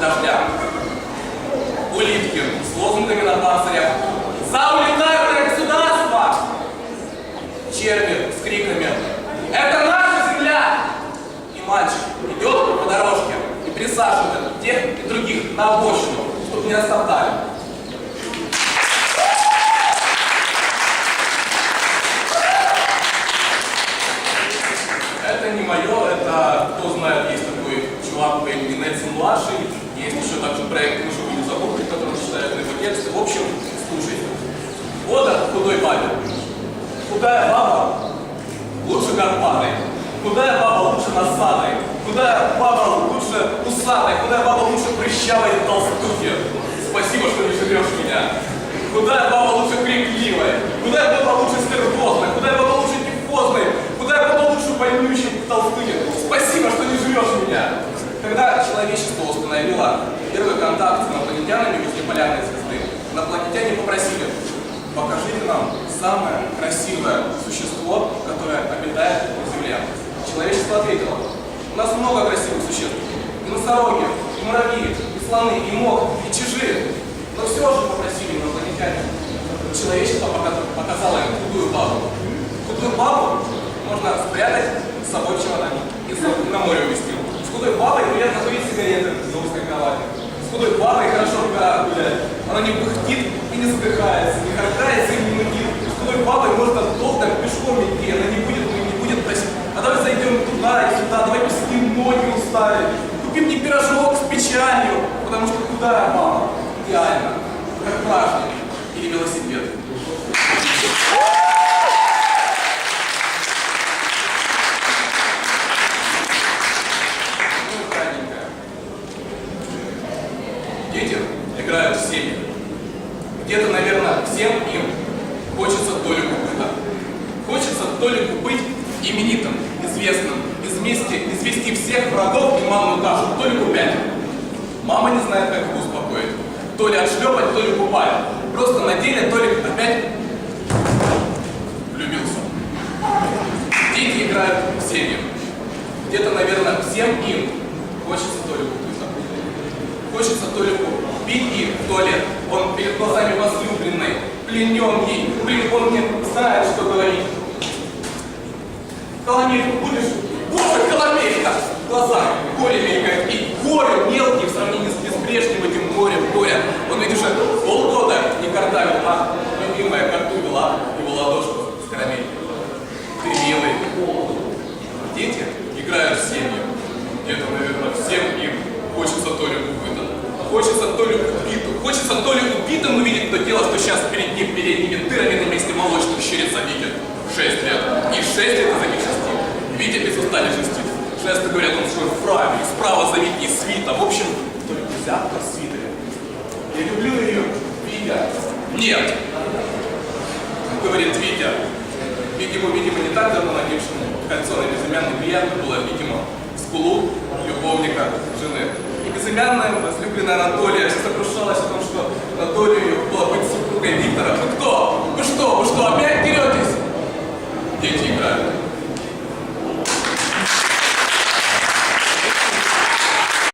дождя. Улитки с лозунгами на панцирях. За унитарное государство! Черви с криками. Это наша земля! И мальчик идет по дорожке и присаживает тех и других на обочину, чтобы не оставляли. Это не мое, это, кто знает, есть такой по имени Нельсон Младший, есть еще также проект «Мы живы не забудки», который читает на его тексты. В общем, слушайте. Вода худой бабе. Худая баба лучше горбатой. Худая баба лучше насадой. Худая баба лучше усатой. Худая баба лучше прыщавой толстухи. Спасибо, что не живешь меня. Худая баба лучше крикливой. Худая баба лучше стервозной. Худая баба лучше тифозной. Худая баба лучше больнющей толстухи. Спасибо, что не живешь меня. Когда человечество установило первый контакт с инопланетянами полярной звезды, инопланетяне попросили, покажите нам самое красивое существо, которое обитает на Земле. Человечество ответило, у нас много красивых существ. И носороги, и муравьи, и слоны, и мох, и чижи. Но все же попросили инопланетяне. Человечество пока- показало им худую бабу. Худую бабу можно спрятать с собой чемодане и с- на море увезти. С худой бабой приятно курить сигареты за узкой кровати. С худой бабой хорошо горах гулять. Она не пыхтит и не задыхается, не хартается и не нудит. С худой бабой можно долго пешком идти, она не будет, не будет просить. А давай зайдем туда и сюда, давай посидим, ноги устали. Купим мне пирожок с печалью, потому что худая баба идеально, как праздник или велосипед. Ну, кратенькое. Дети играют в. Где-то, наверное, всем им хочется толику быта. Хочется толику быть именитым, известным, извести, извести всех врагов и маму кашу, толику пять. Мама не знает, как его успокоить. То ли отшлепать, то ли купать. Просто на деле Толик опять влюбился. Дети играют в семьи. Где-то, наверное, всем им хочется Толику быта. Хочется Толику их в туалет. Он перед глазами возлюбленной, плененный. Блин, он не знает, что говорить. Коломейку будешь? Боже, коломейка! В глазах горе мелькает. И горе мелкий в сравнении с безбрежным этим морем горя. Он ведь уже полгода не картавил, а любимая картувила его ладошку с карамелью. Ты милый. Дети играют в семьи. Где-то, наверное, всем им хочется Толику Хочется Толику биту. Хочется Толику битым увидеть то дело, что сейчас перед ним передними дырами на месте молочных щерится Витя. Шесть лет. И шесть лет из этих шести. Витя без уста не шестит. Жесты говорят, он свой вправе, справа заметни свита. В общем, только взятка в свитере. Я люблю ее, Витя. Нет, говорит Витя. Видимо, видимо, не так давно надевшему кольцо на безымянный приятно было, видимо, скулу любовника жены цыганная возлюбленная Анатолия. Все сокрушалась о том, что Анатолию была быть супругой Виктора. Ну кто? Ну что? Ну что? Опять